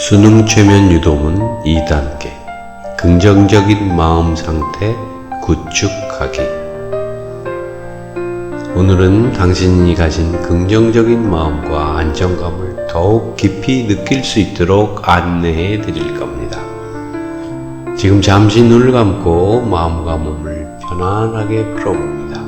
수능 최면 유도문 2단계 긍정적인 마음 상태 구축하기 오늘은 당신이 가진 긍정적인 마음과 안정감을 더욱 깊이 느낄 수 있도록 안내해 드릴 겁니다. 지금 잠시 눈을 감고 마음과 몸을 편안하게 풀어봅니다.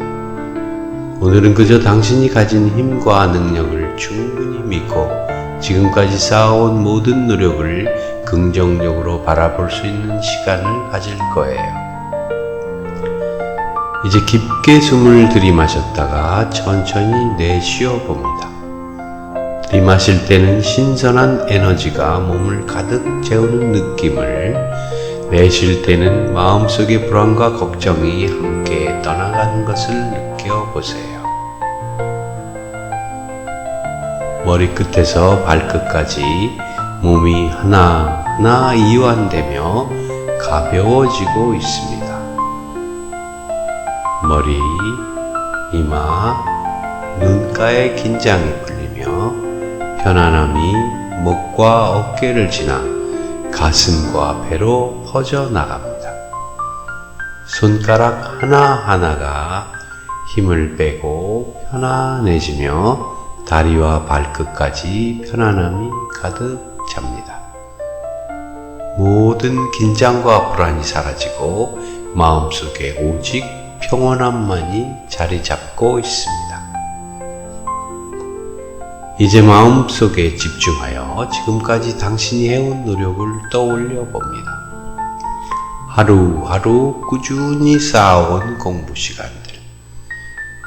오늘은 그저 당신이 가진 힘과 능력을 충분히 믿고 지금까지 쌓아온 모든 노력을 긍정적으로 바라볼 수 있는 시간을 가질 거예요. 이제 깊게 숨을 들이마셨다가 천천히 내쉬어 봅니다. 들이마실 때는 신선한 에너지가 몸을 가득 채우는 느낌을, 내쉴 때는 마음속의 불안과 걱정이 함께 떠나가는 것을 느껴보세요. 머리끝에서 발끝까지 몸이 하나하나 이완되며 가벼워지고 있습니다. 머리, 이마, 눈가의 긴장이 풀리며 편안함이 목과 어깨를 지나 가슴과 배로 퍼져나갑니다. 손가락 하나하나가 힘을 빼고 편안해지며 다리와 발끝까지 편안함이 가득 찹니다. 모든 긴장과 불안이 사라지고 마음속에 오직 평온함만이 자리 잡고 있습니다. 이제 마음속에 집중하여 지금까지 당신이 해온 노력을 떠올려 봅니다. 하루하루 꾸준히 쌓아온 공부 시간들,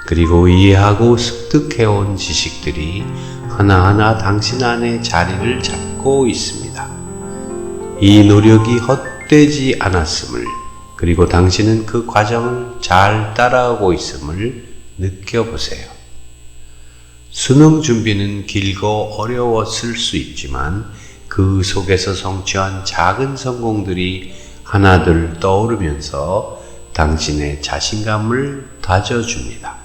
그리고 이해하고 습득해온 지식들이 하나하나 당신 안에 자리를 잡고 있습니다. 이 노력이 헛되지 않았음을, 그리고 당신은 그 과정을 잘 따라오고 있음을 느껴보세요. 수능 준비는 길고 어려웠을 수 있지만 그 속에서 성취한 작은 성공들이 하나둘 떠오르면서 당신의 자신감을 다져줍니다.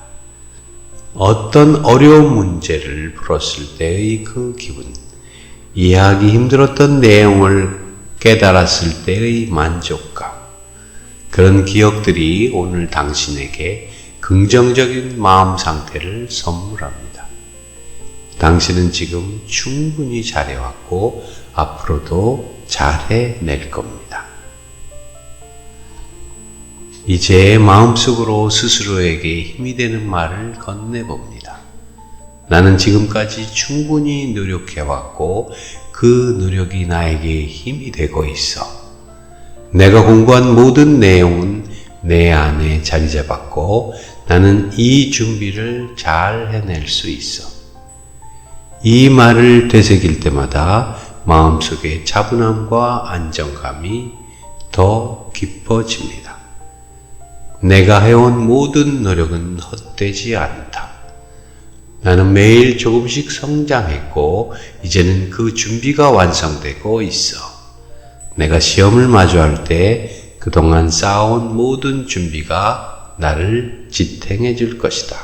어떤 어려운 문제를 풀었을 때의 그 기분, 이해하기 힘들었던 내용을 깨달았을 때의 만족감, 그런 기억들이 오늘 당신에게 긍정적인 마음 상태를 선물합니다. 당신은 지금 충분히 잘해왔고 앞으로도 잘해낼 겁니다. 이제 마음속으로 스스로에게 힘이 되는 말을 건네봅니다. 나는 지금까지 충분히 노력해왔고 그 노력이 나에게 힘이 되고 있어. 내가 공부한 모든 내용은 내 안에 자리 잡았고 나는 이 준비를 잘 해낼 수 있어. 이 말을 되새길 때마다 마음속의 차분함과 안정감이 더 깊어집니다. 내가 해온 모든 노력은 헛되지 않다. 나는 매일 조금씩 성장했고, 이제는 그 준비가 완성되고 있어. 내가 시험을 마주할 때 그동안 쌓아온 모든 준비가 나를 지탱해 줄 것이다.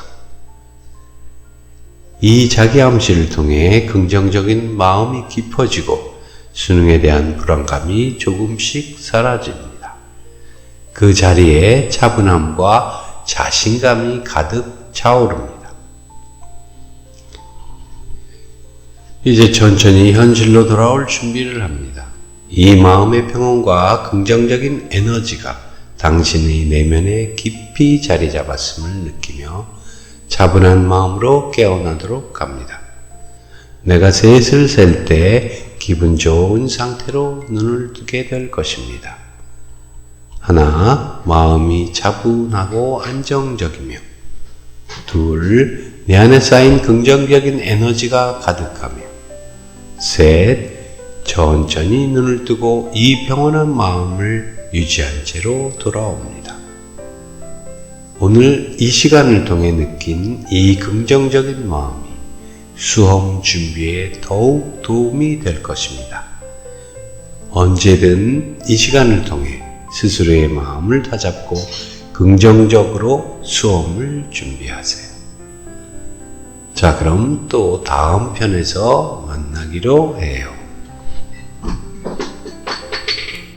이 자기 암시를 통해 긍정적인 마음이 깊어지고 수능에 대한 불안감이 조금씩 사라집니다. 그 자리에 차분함과 자신감이 가득 차오릅니다. 이제 천천히 현실로 돌아올 준비를 합니다. 이 마음의 평온과 긍정적인 에너지가 당신의 내면에 깊이 자리 잡았음을 느끼며 차분한 마음으로 깨어나도록 합니다. 내가 셋을 셀 때 기분 좋은 상태로 눈을 뜨게 될 것입니다. 하나, 마음이 차분하고 안정적이며 둘, 내 안에 쌓인 긍정적인 에너지가 가득하며 셋, 천천히 눈을 뜨고 이 평온한 마음을 유지한 채로 돌아옵니다. 오늘 이 시간을 통해 느낀 이 긍정적인 마음이 수험 준비에 더욱 도움이 될 것입니다. 언제든 이 시간을 통해 스스로의 마음을 다잡고 긍정적으로 수험을 준비하세요. 자, 그럼 또 다음 편에서 만나기로 해요.